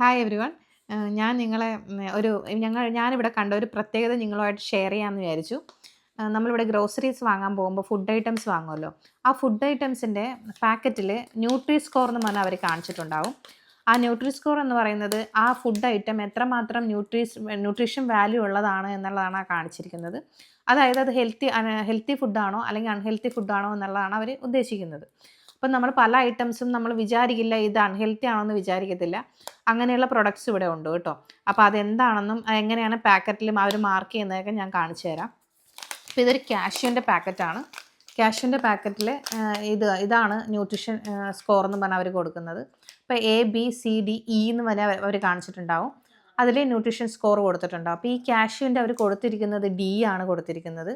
Hi everyone ഞാൻ നിങ്ങളെ ഒരു ഞങ്ങൾ ഞാനിവിടെ കണ്ട ഒരു പ്രത്യേകത നിങ്ങളുമായിട്ട് ഷെയർ ചെയ്യാമെന്ന് വിചാരിച്ചു. നമ്മളിവിടെ ഗ്രോസറീസ് വാങ്ങാൻ പോകുമ്പോൾ ഫുഡ് ഐറ്റംസ് വാങ്ങുമല്ലോ. ആ ഫുഡ് ഐറ്റംസിന്റെ പാക്കറ്റിൽ ന്യൂട്രി സ്കോർ എന്ന് പറഞ്ഞാൽ അവർ കാണിച്ചിട്ടുണ്ടാവും. ആ ന്യൂട്രി സ്കോർ എന്ന് പറയുന്നത് ആ ഫുഡ് ഐറ്റം എത്രമാത്രം ന്യൂട്രീസ് ന്യൂട്രീഷൻ വാല്യൂ ഉള്ളതാണ് എന്നുള്ളതാണ് ആ കാണിച്ചിരിക്കുന്നത്. അതായത് അത് ഹെൽത്തി ഹെൽത്തി ഫുഡാണോ അല്ലെങ്കിൽ അൺഹെൽത്തി ഫുഡാണോ എന്നുള്ളതാണ് അവർ ഉദ്ദേശിക്കുന്നത്. അപ്പം നമ്മൾ പല ഐറ്റംസും നമ്മൾ വിചാരിക്കില്ല ഇത് അൺഹെൽത്തി ആണെന്ന് വിചാരിക്കത്തില്ല. അങ്ങനെയുള്ള പ്രൊഡക്ട്സ് ഇവിടെ ഉണ്ട് കേട്ടോ. അപ്പോൾ അതെന്താണെന്നും എങ്ങനെയാണ് പാക്കറ്റിലും അവർ മാർക്ക് ചെയ്യുന്നതൊക്കെ ഞാൻ കാണിച്ചു തരാം. അപ്പോൾ ഇതൊരു കാഷ്യൂന്റെ പാക്കറ്റാണ് കാഷ്യൂന്റെ പാക്കറ്റിൽ ഇത് ഇതാണ് ന്യൂട്രിഷൻ സ്കോർ എന്ന് പറഞ്ഞാൽ അവർ കൊടുക്കുന്നത്. ഇപ്പോൾ A B C D E എന്ന് പറഞ്ഞാൽ അവർ കാണിച്ചിട്ടുണ്ടാവും. അതിൽ ന്യൂട്രീഷൻ സ്കോർ കൊടുത്തിട്ടുണ്ടാവും. അപ്പോൾ ഈ കാഷ്യൂന്റെ അവർ കൊടുത്തിരിക്കുന്നത് ഡി ആണ് കൊടുത്തിരിക്കുന്നത്.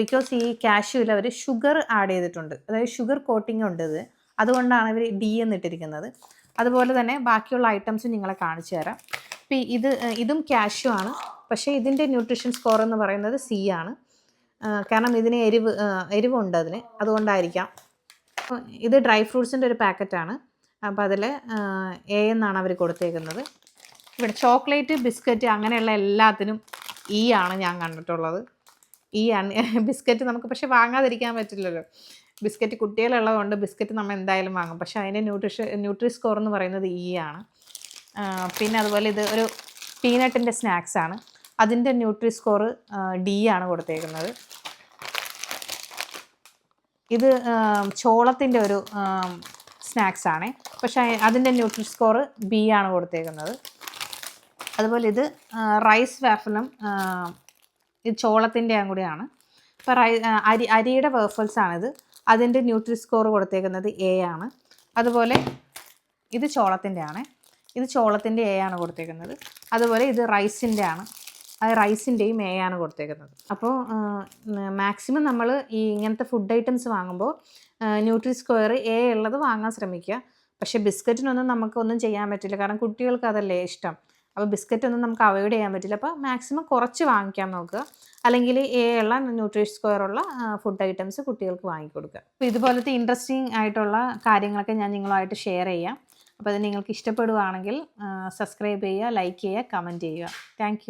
ബിക്കോസ് ഈ കാഷ്യൂവിൽ അവർ ഷുഗർ ആഡ് ചെയ്തിട്ടുണ്ട്. അതായത് ഷുഗർ കോട്ടിംഗ് ഉണ്ട് ഇത്. അതുകൊണ്ടാണ് അവർ ഡി എന്നിട്ടിരിക്കുന്നത് അതുപോലെ തന്നെ ബാക്കിയുള്ള ഐറ്റംസും നിങ്ങളെ കാണിച്ചു തരാം. ഇപ്പം ഇത് ഇതും കാഷ്യൂ ആണ്. പക്ഷേ ഇതിന്റെ ന്യൂട്രീഷൻ സ്കോർ എന്ന് പറയുന്നത് സി ആണ്. കാരണം ഇതിന് എരിവ് എരിവുണ്ട് അതിന്. അതുകൊണ്ടായിരിക്കാം. ഇത് ഡ്രൈ ഫ്രൂട്ട്സിന്റെ ഒരു പാക്കറ്റാണ് അപ്പോൾ അതിൽ എ എന്നാണ് അവർ കൊടുത്തേക്കുന്നത്. ഇവിടെ ചോക്ലേറ്റ് ബിസ്ക്കറ്റ് അങ്ങനെയുള്ള എല്ലാത്തിനും ഇ ആണ് ഞാൻ കണ്ടിട്ടുള്ളത്. ഈ ബിസ്ക്കറ്റ് നമുക്ക് പക്ഷെ വാങ്ങാതിരിക്കാൻ പറ്റില്ലല്ലോ. ബിസ്ക്കറ്റ് കുട്ടികളുള്ളതുകൊണ്ട് ബിസ്ക്കറ്റ് നമ്മൾ എന്തായാലും വാങ്ങും. പക്ഷേ അതിന്റെ ന്യൂട്രിഷ ന്യൂട്രി സ്കോർ എന്ന് പറയുന്നത് ഈ ആണ്. പിന്നെ അതുപോലെ ഇത് ഒരു പീനട്ടിന്റെ സ്നാക്സ് ആണ്. അതിന്റെ ന്യൂട്രി സ്കോർ ഡി ആണ് കൊടുത്തേക്കുന്നത്. ഇത് ചോളത്തിന്റെ ഒരു സ്നാക്സ് ആണ്. പക്ഷേ അതിന്റെ ന്യൂട്രി സ്കോർ ബി ആണ് കൊടുത്തേക്കുന്നത്. അതുപോലെ ഇത് റൈസ് വാഫലും ഇത് ചോളത്തിന്റെ കൂടിയാണ്. ഇപ്പോൾ അരി അരിയുടെ വേഫൽസ് ആണിത്. അതിന്റെ ന്യൂട്രി സ്കോർ കൊടുത്തേക്കുന്നത് എ ആണ്. അതുപോലെ ഇത് ചോളത്തിന്റെ ആണ്. ഇത് ചോളത്തിന്റെ എ ആണ് കൊടുത്തേക്കുന്നത്. അതുപോലെ ഇത് റൈസിന്റെ ആണ്. അത് റൈസിന്റെയും എ ആണ് കൊടുത്തേക്കുന്നത്. അപ്പോൾ മാക്സിമം നമ്മൾ ഈ ഇങ്ങനത്തെ ഫുഡ് ഐറ്റംസ് വാങ്ങുമ്പോൾ ന്യൂട്രി സ്ക്വയർ എ ഉള്ളത് വാങ്ങാൻ ശ്രമിക്കുക. പക്ഷേ ബിസ്ക്കറ്റിനൊന്നും നമുക്കൊന്നും ചെയ്യാൻ പറ്റില്ല. കാരണം കുട്ടികൾക്ക് അതല്ലേ ഇഷ്ടം. അപ്പോൾ ബിസ്ക്കറ്റ് ഒന്നും നമുക്ക് അവോയ്ഡ് ചെയ്യാൻ പറ്റില്ല. അപ്പോൾ മാക്സിമം കുറച്ച് വാങ്ങിക്കാൻ നോക്കുക. അല്ലെങ്കിൽ എ ഉള്ള ന്യൂട്രീഷ് സ്ക്വയർ ഉള്ള ഫുഡ് ഐറ്റംസ് കുട്ടികൾക്ക് വാങ്ങിക്കൊടുക്കുക അപ്പോൾ ഇതുപോലത്തെ ഇൻട്രസ്റ്റിംഗ് ആയിട്ടുള്ള കാര്യങ്ങളൊക്കെ ഞാൻ നിങ്ങളുമായിട്ട് ഷെയർ ചെയ്യാം. അപ്പോൾ അത് നിങ്ങൾക്ക് ഇഷ്ടപ്പെടുകയാണെങ്കിൽ സബ്സ്ക്രൈബ് ചെയ്യുക ലൈക്ക് ചെയ്യുക കമന്റ് ചെയ്യുക. താങ്ക്